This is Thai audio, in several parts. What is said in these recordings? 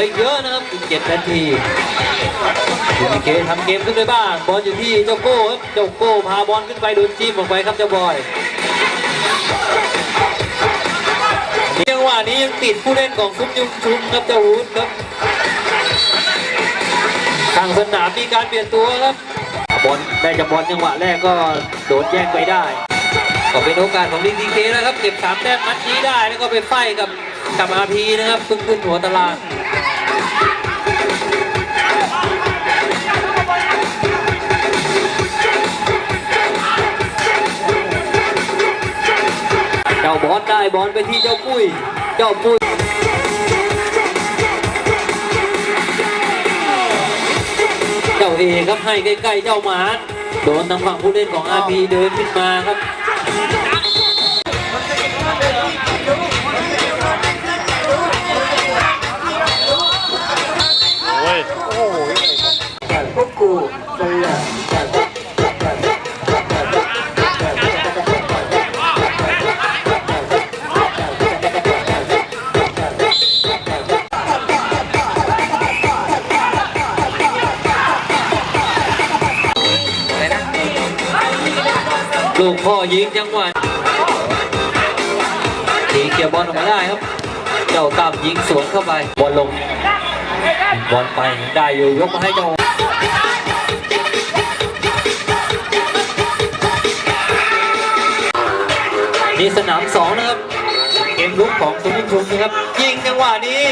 ือเยอะนะครับอีกเจ็ดนาทีดีเคทำเกมขึ้นด้วยบ้านบอลอยู่ที่เจ้าโก้ครับเจ้าโก้พาบอลขึ้นไปโดนจิ้มออกไปครับเจ้าบอยจังหวะนี้ยังติดผู้เล่นของซุ้มยุงชุมครับเจ้าวุฒิครับทางสนามมีการเปลี่ยนตัวครับบอลได้จากบอลจังหวะแรกก็โดนแย่งไปได้ก็เป็นโอกาสของดีเคนะครับ เก็บสามแต้มมัดนี้ได้แล้วก็ไปไฟกับกับอาพีนะครับเพิ่งขึ้นหัวตาราง เจ้าบอลได้บอลไปที่เจ้าปุ้ย เจ้าปุ้ยเจ้าเอครับให้ใกล้ๆเจ้าหมาโดนทางฝั่งผู้เล่นของอาพีเดินขึ้นมาครับ ลูกพ่อยิงจังหวะทีเกียร์บอลออกมาได้ครับ เจ้าตามยิงสวนเข้าไป บอลลง บอลไปได้อยู่ยกมาให้เจ้านี่สนามสองนะครับเกมลุกของสุนิชุมนะครับ ยิงจังหวะนี้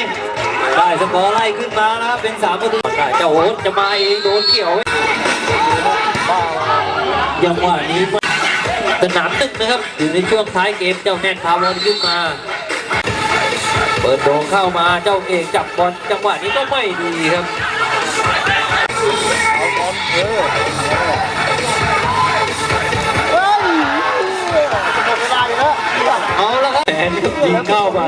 ได้สกอร์ไล่ขึ้นมานะครับเป็นสามประตูได้เจ้าโอ๊ตจะมาเองโดนเกี่ยวไว้ยังหวะนี้ สนามตึกนะครับอยู่ในช่วงท้ายเกมเจ้าแน่นพาวอนขึ้นมา เปิดโด่งเข้ามาเจ้าเอกจับบอลจังหวะนี้ก็ไม่ดีครับเฮ้ยหมดเวลาอยู่แล้วเอาแล้วครับแอนครับยิงเข้าไป